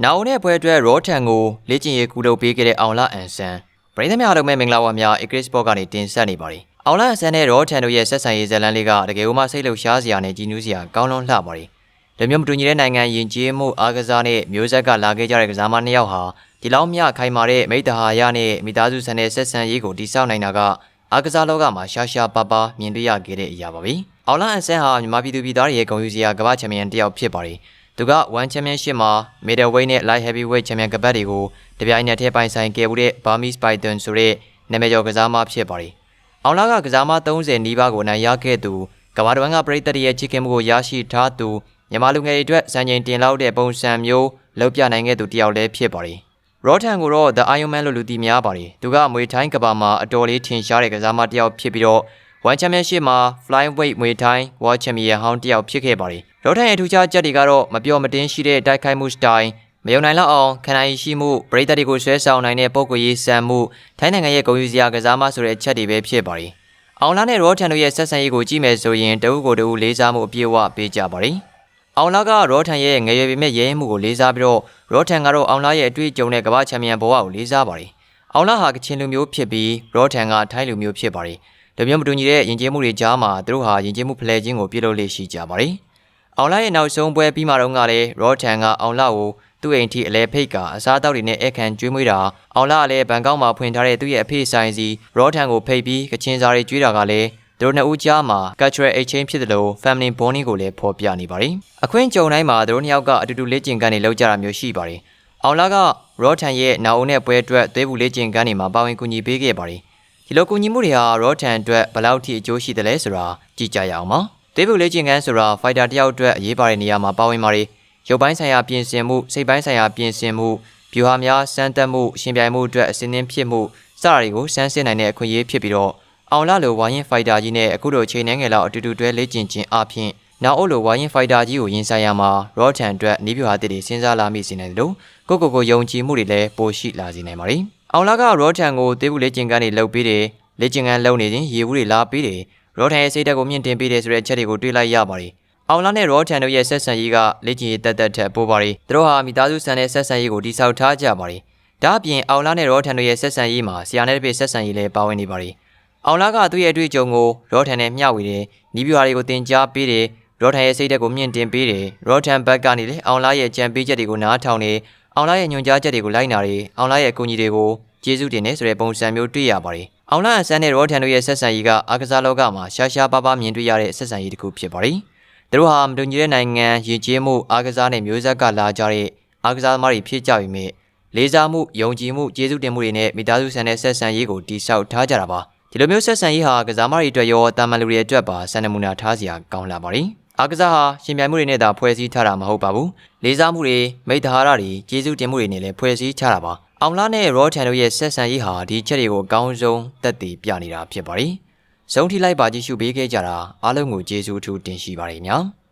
။နာအိုနဲ့ပွဲအတွက်ရောထန်ကိုလေ့ကျင့်ရေးကူလုပ်ပေးခဲ့တဲ့အောင်လာအန်ဆန်ပရိသတ်များအားလုံးပဲမင်္ဂလာပါများ Ecris Sport ကနေတင်ဆက်နေပါတယ်။အောင်လာအန်ဆန်နဲ့ရောထန်တို့ရဲ့ဆက်ဆံရေးဇာတ်လမ်းလေးကတကယ်လို့မှစိတ်လှုပ်ရှားစရာနဲ့ကြည်နူးစရာကောင်းလွန်လှပါတယ်။လူမျိုးမတူညီတဲ့နိုင်ငံယဉ်ကျေးမှုအားကစားနဲ့မျိုးဆက်ကလာခဲ့ကြတဲ့ကစားမနှစ်ယောက်ဟာဒီလောက်မြခိုင်မာတဲ့မိတ္တဟာယနဲ့မိသားစုဆန်တဲ့ဆက်ဆံရေးကိုတည်ဆောက်နိုင်တာကအားကစားလောကမှာရှားရှားပါးပါးမြင်တွေ့ရခဲ့တဲ့အရာပါပဲ။အောင်လာအန်ဆန်ဟာမြန်မာပြည်သူပြည်သားတွေရဲ့ဂုဏ်ယူစရာကမ္ဘာချန်ပီယံတစ်ယောက်ဖြစ်ပါတယ်။ သူက1 Championship မှာ Middleweight နဲ့ Light Heavyweight Champion ကပတ်တွေကိုတပြိုင်နက်တည်းပိုင်ဆိုင်ခဲ့မှုတဲ့ Burmese Python ဆိုတဲ့နာမည်ကျော်ကစားမဖြစ်ပါတယ်။အောင်လာကကစားမ30နီးပါးကိုအနိုင်ရခဲ့သူကမ္ဘာတော်ကပရိသတ်ရဲ့ချစ်ခင်မှုကိုရရှိထားသူမြန်မာလူငယ်တွေအတွက်စံချိန်တင်လောက်တဲ့ပုံစံမျိုးလုပ်ပြနိုင်ခဲ့သူတစ်ယောက်လည်းဖြစ်ပါတယ်။ရောထန်ကိုတော့ The Iron Man လို့လူသိများပါတယ်။သူကမွေထိုင်းကဘာမှာအတော်လေးထင်ရှားတဲ့ကစားမတစ်ယောက်ဖြစ်ပြီးတော့ One Championship မှာ Flyweight မွေထိုင်း World Champion ဟောင်းတစ်ယောက်ဖြစ်ခဲ့ပါတယ်။ ရောထန်ရဲ့ထူးခြားချက်တွေကတော့မပြောမတင်းရှိတဲ့တိုက်ခိုက်မှုစတိုင်မယုံနိုင်လောက်အောင်ခံနိုင်ရှိမှုပရိသတ်တွေကိုဆွဲဆောင်နိုင်တဲ့ပုံကိုရေးစံမှုထိုင်းနိုင်ငံရဲ့ဂုဏ်ယူစရာကစားမဆိုတဲ့အချက်တွေပဲဖြစ်ပါတယ်။အောင်လာနဲ့ရောထန်တို့ရဲ့ဆက်ဆံရေးကိုကြည့်မယ်ဆိုရင်တအုပ်ကိုတအုပ်လေးစားမှုအပြည့်အဝပေးကြပါတယ်။အောင်လာကရောထန်ရဲ့ငယ်ရွယ်ပေမဲ့ရဲမှုကိုလေးစားပြီးတော့ရောထန်ကတော့အောင်လာရဲ့အတွေ့အကြုံနဲ့ကမ္ဘာချန်ပီယံဘဝကိုလေးစားပါတယ်။အောင်လာဟာကချင်လူမျိုးဖြစ်ပြီးရောထန်ကထိုင်းလူမျိုးဖြစ်ပါတယ်။ဒါမျိုးမတူညီတဲ့ယဉ်ကျေးမှုတွေကြားမှာသူတို့ဟာယဉ်ကျေးမှုဖလှယ်ခြင်းကိုပြုလုပ်လေ့ရှိကြပါတယ်။ အောင်လာရဲ့နောက်ဆုံးပွဲပြီးမှတော့ကလည်းရောထန်ကအောင်လာကိုသူ့အိမ်ထိအလဲဖိတ်ကအစားအသောက်တွေနဲ့အခန့်ကျွေးမွေးတာအောင်လာကလည်းဘန်ကောက်မှာဖွင့်ထားတဲ့သူ့ရဲ့အဖေဆိုင်စီရောထန်ကိုဖိတ်ပြီးကချင်စာတွေကျွေးတာကလည်းသူတို့နှစ်ဦးကြားမှာ cultural exchange ဖြစ်တယ်လို့ family bonding ကိုလည်းဖော်ပြနေပါတယ်။အခွင့်ကြုံတိုင်းမှာသူတို့နှစ်ယောက်ကအတူတူလေ့ကျင့်ခန်းတွေလုပ်ကြတာမျိုးရှိပါတယ်။အောင်လာကရောထန်ရဲ့နာအုံနဲ့ပွဲအတွက်သွေးပူလေ့ကျင့်ခန်းတွေမှာပါဝင်ကူညီပေးခဲ့ပါတယ်။ဒီလိုကူညီမှုတွေဟာရောထန်အတွက်ဘယ်လောက်ထိအကျိုးရှိတယ်လဲဆိုတာကြည့်ကြရအောင်ပါ။ သွေးပူလေ့ကျင့်ခန်းဆိုတာ fighter တယောက်အတွက်အရေးပါတဲ့နေရာမှာပါဝင်ပါတယ်။ရုပ်ပိုင်းဆိုင်ရာပြင်ဆင်မှုစိတ်ပိုင်းဆိုင်ရာပြင်ဆင်မှုဗျူဟာများစမ်းသပ်မှုရှင်ပြိုင်မှုအတွက်အစင်းသင်းဖြစ်မှုစတာတွေကိုစမ်းစစ်နိုင်တဲ့အခွင့်အရေးဖြစ်ပြီးတော့အောင်လာလိုဝိုင်းရင်ဖိုက်တာကြီးနဲ့အခုလိုချိန်နှဲငယ်လောက်အတူတူတွဲလေ့ကျင့်ခြင်းအပြင်နောက်အုပ်လိုဝိုင်းရင်ဖိုက်တာကြီးကိုရင်ဆိုင်ရမှာရော့ထန်အတွက်နီးပြွားတစ်တွေစဉ်းစားလာမိစေနိုင်တယ်လို့ကိုကိုကိုယုံကြည်မှုတွေလည်းပိုရှိလာစေနိုင်ပါတယ်။အောင်လာကရော့ထန်ကိုတေးဘူးလေ့ကျင့်ခန်းတွေလုပ်ပေးတယ်လေ့ကျင့်ခန်းလုပ်နေခြင်းရေဘူးတွေလာပေးတယ် ရော့ထန်ရဲ့စိတ်ဓာတ်ကိုမြင့်တင်ပေးတယ်ဆိုတဲ့အချက်တွေကိုတွေးလိုက်ရပါတယ်။အောင်လာနဲ့ရော့ထန်တို့ရဲ့ဆက်ဆံရေးကလေ့ကျင့်ရေးတက်တက်ထက်ပိုပါတယ်။သူတို့ဟာမိသားစုဆန်တဲ့ဆက်ဆံရေးကိုတိစောက်ထားကြပါတယ်။ဒါအပြင်အောင်လာနဲ့ရော့ထန်တို့ရဲ့ဆက်ဆံရေးမှာဆရာနဲ့တပည့်ဆက်ဆံရေးလည်းပါဝင်နေပါတယ်။အောင်လာကသူ့ရဲ့အတွေ့အကြုံကိုရော့ထန်နဲ့မျှဝေတယ်။နီးပြွားတွေကိုသင်ကြားပေးတယ်။ရော့ထန်ရဲ့စိတ်ဓာတ်ကိုမြင့်တင်ပေးတယ်။ရော့ထန်ဘက်ကနေလည်းအောင်လာရဲ့ကြံပေးချက်တွေကိုနားထောင်နေအောင်လာရဲ့ညွှန်ကြားချက်တွေကိုလိုက်နာတယ်။အောင်လာရဲ့အကူအညီတွေကိုကျေးဇူးတင်နေဆိုတဲ့ပုံစံမျိုးတွေ့ရပါတယ်။ အောင်လာအဆန်းနဲ့ရော့ထန်တို့ရဲ့ဆက်ဆံရေးကအားကစားလောကမှာရှားရှားပါးပါးမြင်တွေ့ရတဲ့ဆက်ဆံရေးတစ်ခုဖြစ်ပါတယ်။သူတို့ဟာမတူညီတဲ့နိုင်ငံရည်ကြီးမှုအားကစားနဲ့မျိုးဆက်ကလာကြတဲ့အားကစားသမားတွေဖြစ်ကြပေမဲ့လေးစားမှုယုံကြည်မှုကျေးဇူးတင်မှုတွေနဲ့မိသားစုဆန်တဲ့ဆက်ဆံရေးကိုတိစောက်ထားကြတာပါ။ဒီလိုမျိုးဆက်ဆံရေးဟာကစားမတွေအတွက်ရောတာမန်လူတွေအတွက်ပါစံနမူနာထားစရာကောင်းလာပါတယ်။အားကစားဟာရှင်ပြိုင်မှုတွေနဲ့သာဖွဲ့စည်းထားတာမဟုတ်ပါဘူး။လေးစားမှုတွေမိသားဟာရတွေကျေးဇူးတင်မှုတွေနဲ့လည်းဖွဲ့စည်းထားတာပါ။ အောင်လာနဲ့ရောထန်တို့ရဲ့ဆက်ဆံရေးဟာဒီချက်တွေကိုအကောင်းဆုံးသက်သေပြနေတာဖြစ်ပါတယ်။ဇုံထိလိုက်ပါကြည့်ရှုပေးခဲ့ကြတာအားလုံးကိုကျေးဇူးအထူးတင်ရှိပါတယ်ညာ။